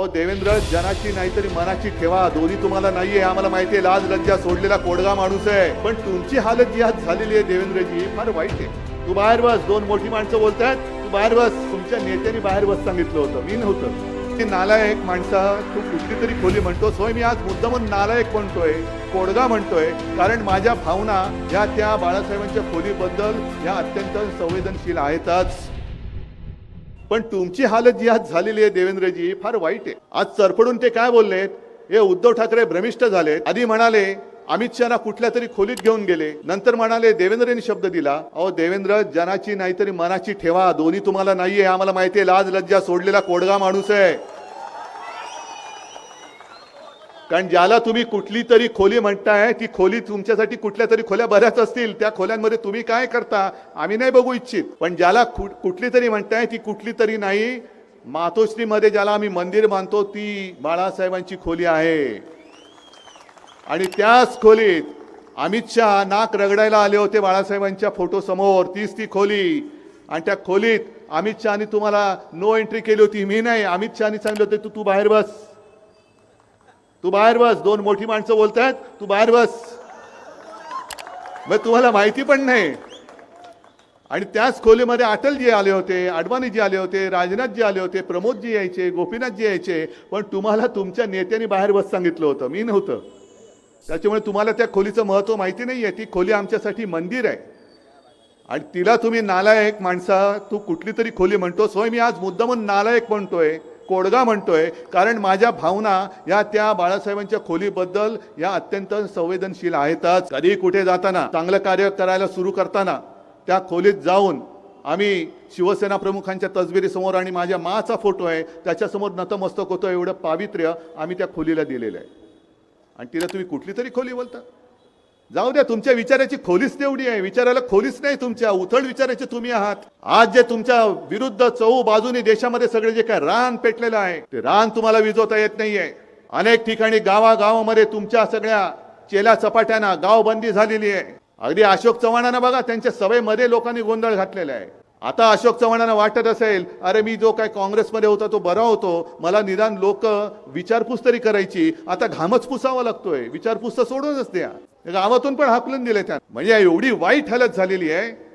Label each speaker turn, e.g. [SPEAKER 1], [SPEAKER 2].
[SPEAKER 1] अहो, देवेंद्र जनाची नाहीतरी मनाची ठेवा. दोन्ही तुम्हाला नाहीये आम्हाला माहिती आहे. लाज लज्जा सोडलेला कोडगा माणूस आहे. पण तुमची हालत जी आज झालेली आहे देवेंद्रजी फार वाईट आहे. तू बाहेर बस. दोन मोठी माणसं बोलतात तू बाहेर बस. तुमच्या नेत्यांनी बाहेर बस सांगितलं होतं. मी नव्हतं. ते नालायक माणसा तू कुठली तरी खोली म्हणतो सोय मी आज मुद्दामून नालायक म्हणतोय कोडगा म्हणतोय. कारण माझ्या भावना ह्या त्या बाळासाहेबांच्या खोलीबद्दल ह्या अत्यंत संवेदनशील आहेतच. पण तुमची हालत जी आज झालेली आहे देवेंद्रजी फार वाईट आहे. आज सरपडून ते काय बोललेत? हे उद्धव ठाकरे भ्रमिष्ट झाले आधी म्हणाले अमित शहाना कुठल्या तरी खोलीत घेऊन गेले. नंतर म्हणाले देवेंद्रने शब्द दिला. अहो देवेंद्र जनाची नाहीतरी मनाची ठेवा. दोन्ही तुम्हाला नाहीये. आम्हाला माहिती आहे लाज लज्जा सोडलेला कोडगा माणूस आहे. कारण ज्याला तुम्ही कुठली तरी खोली म्हणताय ती खोली तुमच्यासाठी कुठल्या तरी खोल्या बऱ्याच असतील. त्या खोल्यांमध्ये तुम्ही काय करता आम्ही नाही बघू इच्छित. पण ज्याला कुठली तरी म्हणताय ती कुठली तरी नाही. मातोश्रीमध्ये ज्याला आम्ही मंदिर मानतो ती बाळासाहेबांची खोली आहे. आणि त्याच खोलीत अमित शहा नाक रगडायला आले होते बाळासाहेबांच्या फोटो समोर. तीच ती खोली. आणि त्या खोलीत अमित शहानी तुम्हाला नो एंट्री केली होती. मी नाही. अमित शहानी सांगितलं होते तू तू बाहेर बस. तू बाहेर बस दोन मोठी माणसं बोलतायत तू बाहेर बस. मग तुम्हाला माहिती पण नाही. आणि त्याच खोलीमध्ये अटलजी आले होते अडवाणीजी आले होते राजनाथजी आले होते प्रमोदजी यायचे गोपीनाथजी यायचे पण तुम्हाला तुमच्या नेत्यांनी बाहेर बस सांगितलं होतं मी नव्हतं. त्याच्यामुळे तुम्हाला त्या खोलीचं महत्त्व माहिती नाही आहे ती खोली आमच्यासाठी मंदिर आहे. आणि तिला तुम्ही नालायक माणसा तू कुठली तरी खोली म्हणतो स्वयं मी आज मुद्दामून नालायक म्हणतोय. कोडगा म्हणतोय कारण माझ्या भावना या त्या बाळासाहेबांच्या खोलीबद्दल या अत्यंत संवेदनशील आहेतच. कधी कुठे जाताना चांगलं कार्य करायला सुरू करताना त्या खोलीत जाऊन आम्ही शिवसेना प्रमुखांच्या तसबिरीसमोर आणि माझ्या माचा फोटो आहे त्याच्यासमोर नतमस्तक होतो एवढं पावित्र्य आम्ही त्या खोलीला दिलेलं आहे. आणि तिला तुम्ही कुठली तरी खोली बोलता? जाऊ द्या तुमच्या विचाराची खोलीच तेवढी आहे. विचारायला खोलीच नाही तुमच्या. उथळ विचाराचे तुम्ही आहात. आज जे तुमच्या विरुद्ध चौ बाजूनी देशामध्ये सगळे जे काय रान पेटलेलं आहे ते रान तुम्हाला विजवता येत नाहीये. अनेक ठिकाणी गावागावामध्ये तुमच्या सगळ्या चेल्या चपाट्यांना गावबंदी झालेली आहे. अगदी अशोक चव्हाणांना बघा त्यांच्या सभेमध्ये लोकांनी गोंधळ घातलेला आहे. आता अशोक चव्हाणांना वाटत असेल अरे मी जो काय काँग्रेसमध्ये होता तो बरा होतो मला निदान लोक विचारपूस तरी करायची. आता घामच पुसावा लागतोय. विचारपूस तर सोडूनच द्या. गावातून पण हाकलून दिले त्या म्हणजे एवढी वाईट हालत झालेली आहे.